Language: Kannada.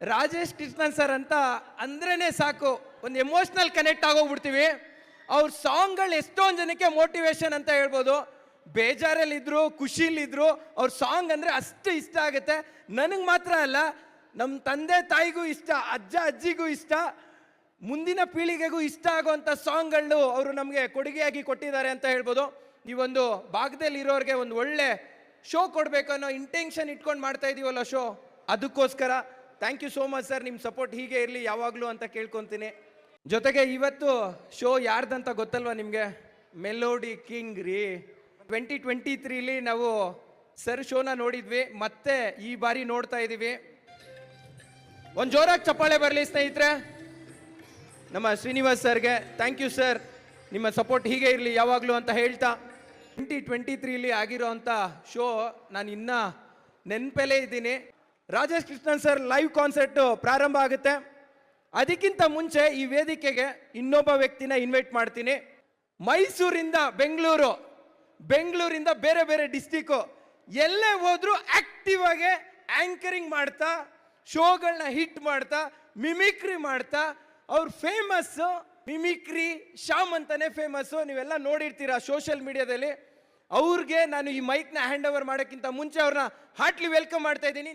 ರಾಜೇಶ್ ಕೃಷ್ಣನ್ ಸರ್ ಅಂತ ಅಂದ್ರೇ ಸಾಕು, ಒಂದು ಎಮೋಷ್ನಲ್ ಕನೆಕ್ಟ್ ಆಗೋಗ್ಬಿಡ್ತೀವಿ. ಅವ್ರ ಸಾಂಗ್ಗಳು ಎಷ್ಟೊಂದು ಜನಕ್ಕೆ ಮೋಟಿವೇಶನ್ ಅಂತ ಹೇಳ್ಬೋದು. ಬೇಜಾರಲ್ಲಿದ್ರು ಖುಷಿಯಲ್ಲಿದ್ರು ಅವ್ರ ಸಾಂಗ್ ಅಂದರೆ ಅಷ್ಟು ಇಷ್ಟ ಆಗುತ್ತೆ. ನನಗೆ ಮಾತ್ರ ಅಲ್ಲ ನಮ್ಮ ತಂದೆ ತಾಯಿಗೂ ಇಷ್ಟ, ಅಜ್ಜ ಅಜ್ಜಿಗೂ ಇಷ್ಟ, ಮುಂದಿನ ಪೀಳಿಗೆಗೂ ಇಷ್ಟ ಆಗುವಂಥ ಸಾಂಗ್ಗಳು ಅವರು ನಮಗೆ ಕೊಡುಗೆಯಾಗಿ ಕೊಟ್ಟಿದ್ದಾರೆ ಅಂತ ಹೇಳ್ಬೋದು. ಈ ಒಂದು ಭಾಗದಲ್ಲಿ ಇರೋರಿಗೆ ಒಂದು ಒಳ್ಳೆ ಶೋ ಕೊಡಬೇಕು ಅನ್ನೋ ಇಂಟೆನ್ಷನ್ ಇಟ್ಕೊಂಡು ಮಾಡ್ತಾ ಇದೀವಲ್ಲ ಶೋ ಅದಕ್ಕೋಸ್ಕರ thank you so much sir ನಿಮ್ಮ ಸಪೋರ್ಟ್ ಹೀಗೆ ಇರಲಿ, ಯಾವಾಗಲೂ ಅಂತ ಕೇಳ್ಕೊತೀನಿ. ಜೊತೆಗೆ ಇವತ್ತು ಶೋ ಯಾರ್ದಂತ ಗೊತ್ತಲ್ವಾ ನಿಮಗೆ? ಮೆಲೋಡಿ ಕಿಂಗ್ ರೀ. ಟ್ವೆಂಟಿ ಟ್ವೆಂಟಿ ತ್ರೀಲಿ ನಾವು ಸರ್ ಶೋನ ನೋಡಿದ್ವಿ, ಮತ್ತೆ ಈ ಬಾರಿ ನೋಡ್ತಾ ಇದ್ದೀವಿ ಒಂದು ಜೋರಾಗಿ ಚಪ್ಪಾಳೆ ಬರಲಿ, ಸ್ನೇಹಿತರೆ. ನಮ್ಮ ಶ್ರೀನಿವಾಸ್ ಸರ್ಗೆ ಥ್ಯಾಂಕ್ ಯು ಸರ್ ನಿಮ್ಮ ಸಪೋರ್ಟ್ ಹೀಗೆ ಇರಲಿ, ಯಾವಾಗಲೂ ಅಂತ ಹೇಳ್ತಾ. ಟ್ವೆಂಟಿ ಟ್ವೆಂಟಿ ತ್ರೀಲಿ ಆಗಿರೋ ಶೋ ನಾನು ಇನ್ನೂ ನೆನಪಲ್ಲೇ ಇದ್ದೀನಿ. Rajesh Krishnan sir live concert ಪ್ರಾರಂಭ ಆಗುತ್ತೆ. ಅದಕ್ಕಿಂತ ಮುಂಚೆ ಈ ವೇದಿಕೆಗೆ ಇನ್ನೊಬ್ಬ ವ್ಯಕ್ತಿನ ಇನ್ವೈಟ್ ಮಾಡ್ತೀನಿ. ಮೈಸೂರಿಂದ ಬೆಂಗಳೂರು, ಬೆಂಗಳೂರಿಂದ ಬೇರೆ ಬೇರೆ ಡಿಸ್ಟಿಕ್ಕು ಎಲ್ಲೇ ಹೋದ್ರೂ ಆಕ್ಟಿವ್ ಆಗಿ ಆಂಕರಿಂಗ್ ಮಾಡ್ತಾ ಶೋಗಳನ್ನ ಹಿಟ್ ಮಾಡ್ತಾ ಮಿಮಿಕ್ರಿ ಮಾಡ್ತಾ, ಅವ್ರು ಫೇಮಸ್ ಮಿಮಿಕ್ರಿ ಶಾಮ್ ಅಂತಾನೆ ಫೇಮಸ್ಸು ನೀವೆಲ್ಲ ನೋಡಿರ್ತೀರಾ ಸೋಷಿಯಲ್ ಮೀಡಿಯಾದಲ್ಲಿ ಅವ್ರಿಗೆ ನಾನು ಈ ಮೈಕ್ನ ಹ್ಯಾಂಡ್ ಓವರ್ ಮಾಡೋಕ್ಕಿಂತ ಮುಂಚೆ ಅವ್ರನ್ನ ಹಾರ್ಟ್ಲಿ ವೆಲ್ಕಮ್ ಮಾಡ್ತಾ ಇದ್ದೀನಿ.